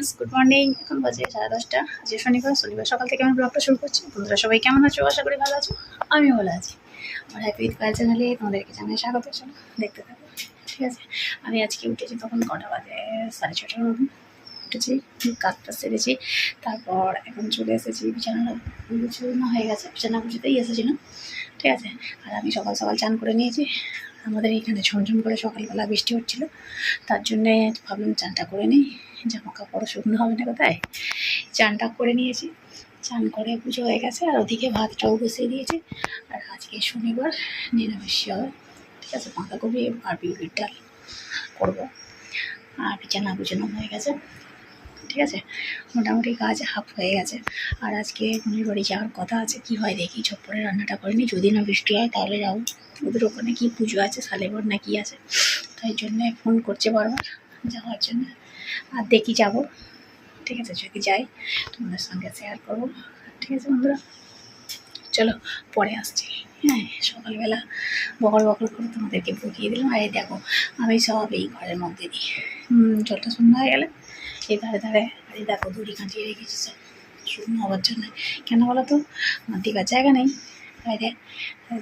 Friends good morning এখন বাজে সাড়ে দশটা। আজকে শনিবার শনিবার সকাল থেকে আমি ব্লগটা শুরু করছি। বন্ধুরা সবাই কেমন আছো? আশা করি ভালো আছো। আমিও ভালো আছি। আমার হ্যাপি ঈদ কাল চ্যানেলে তোমাদেরকে জানাই স্বাগত। দেখতে থাকো। ঠিক আছে? আমি আজকে উঠেছি তখন কটা বাজে? সাড়ে ছটার মতন উঠেছি কাজটা সেরেছি তারপর এখন চলে এসেছি বিছানা বিছানা হয়ে গেছে, বিছানা পুজোতেই এসেছিলাম ঠিক আছে? আর আমি সকাল সকাল চান করে নিয়েছি। আমাদের এখানে ঝমঝম করে সকালবেলা বৃষ্টি হচ্ছিল, তার জন্যে ভাবলাম চানটা করে নিই। জামা কাপড় শুকনো হবে না কোথায়? চানটা করে নিয়েছি। চান করে পুজো হয়ে গেছে, আর ওদিকে ভাতটাও বসিয়ে দিয়েছি। আর আজকে শনিবার, নিরামিষ হবে। ঠিক আছে? বাঁধাকপি, আর বিউলির ডাল করব। আর বিছানা গুছানো হয়ে গেছে। ঠিক আছে? মোটামুটি কাজ হাফ হয়ে গেছে। আর আজকে বোনের বাড়ি যাওয়ার কথা আছে, কি হয় দেখি? ঝটপটে রান্নাটা করিনি যদি না বৃষ্টি হয় তাহলে যাও। ওদের ওখানে কি পুজো আছে সালেবর না কি আছে? তাই জন্যে ফোন করছে বারবার, যাওয়ার জন্য। আর দেখি যাব। ঠিক আছে, যদি যাই তোমাদের সঙ্গে শেয়ার করব। ঠিক আছে বন্ধুরা? চলো, পরে আসছি। হ্যাঁ সকালবেলা বকর বকর করে তোমাদেরকে বকিয়ে দিলাম। আর এই দেখো, আমি সব এই ঘরের মধ্যে দিই। জলটা শুকনো হয়ে গেলে এই ধারে ধারে, আর এই দেখো, দড়ি কাঁচিয়ে রেখেছি। সব শুকনো হওয়ার জন্য। কেন বলো তো? দিবার জায়গা নেই। বাইরে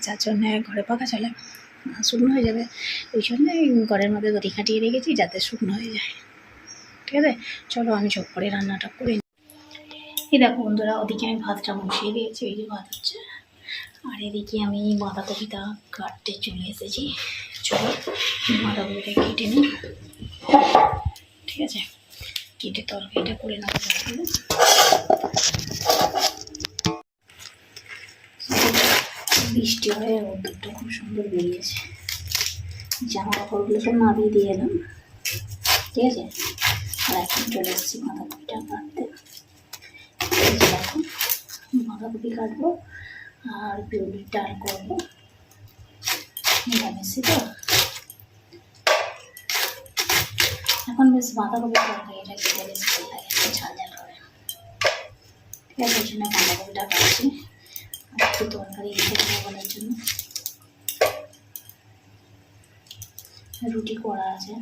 যার জন্যে ঘরে পাখা চলে শুকনো হয়ে যাবে। ওই জন্যে ঘরের মধ্যে দড়ি কাটিয়ে রেখেছি, যাতে শুকনো হয়ে যায়। ঠিক আছে? চলো, আমি চোখ করে রান্নাটা করে। এই দেখো বন্ধুরা, ওদিকে আমি ভাতটা বসিয়ে দিয়েছি। ওই যে ভাত আর এদিকে আমি বাঁধাকপিটা কাটতে চলে এসেছি। চলো, বাঁধাকপিটা কেটে নিই। ঠিক আছে? কেটে তরকারিটা করে তাহলে। বৃষ্টি হয়ে রোদ্দুরটা খুব সুন্দর বেরিয়েছে। জামা কাপড়গুলো সব নামিয়ে দিয়ে এলাম। ঠিক আছে? আর এখন চলে এসেছি বাঁধাকপিটা কাটতে। দেখো, বাঁধাকপি কাটবো। আর বিউলির ডাল করব। নিরামিষই তো? এখন বেশ বাঁধাকপি তরকারিটা খেতে বেশ ভালো লাগে? ঝাল ঝাল করে। ঠিক আছে জন্য বাঁধাকপিটা একটু তরকারি বলার জন্য। রুটি করা আছে।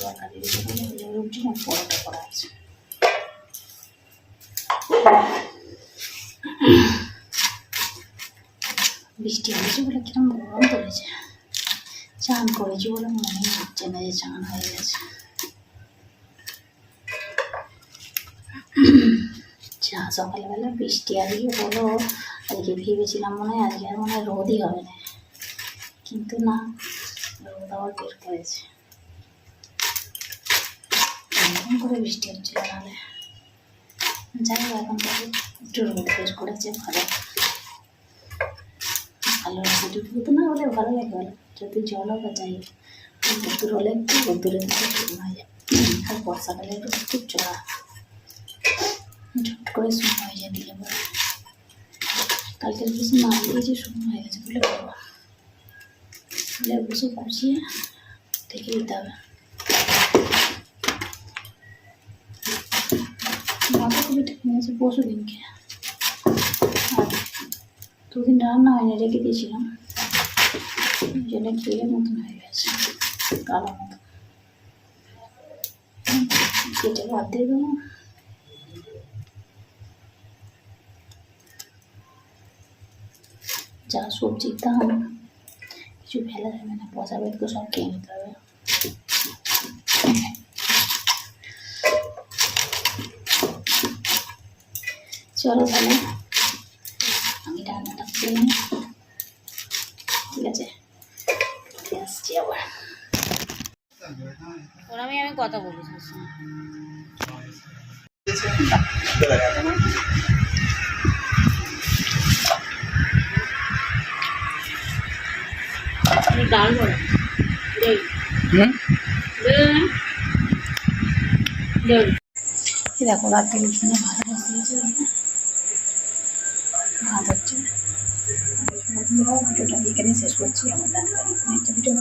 তরকারি যাবে রুটি না, পরোটা করা আছে। বৃষ্টি হয়েছে বলে কিরম গরম পড়েছে? চান করেছি বলে মনে হচ্ছে না যে চান হয়ে গেছে। যা সকালবেলা বৃষ্টি, আজকে হলো আজকে ভেবেছিলাম মনে হয় আজকে আর মনে হয় রোদই হবে না। কিন্তু না, রোদ আবার বের করেছে। এরকম করে বৃষ্টি হচ্ছিল নাহলে যাই হোক, এখন একটু রোদ বের করেছে ভালো ভালো লাগছে দুপুর না হলে ভালো লাগে। বলো যদি জল হবে যাই রোদ্দুর হলে একটু রোদ্দুরের দিকে শুকনো হয়ে। যায় আর বর্ষাকালে একটু খুব চড়া ঝট করে শুকনো হয়ে যায় দিলে পরে কালকে বেশি মাছ দিয়েছি শুকনো হয়ে গেছে বলে বলব লেবু সব কুচিয়ে দেখে দিতে হবে। বাঁধাকপিটা কিনেছি পরশু দিনকে। দুদিন রান্না হয়নি, রেখে দিয়েছিলাম। ওই খেয়ে মতন হয়ে গেছে, কালো মতো। কেটে বাদ দিয়ে দেবো। যা সবজির দাম কিছু ফেলা যাবে না, পচা বেদ সব খেয়ে নিতে হবে। চলো তাহলে। করে নিই ঠিক আছে। আসছি আবার। ওর আমি কথা বলি ডাল দেখো রাতের ভাত বসিয়েছে। ভাত হচ্ছে বন্ধুরা ভিডিওটা এখানে শেষ করছি আমার দেখা একটা ভিডিও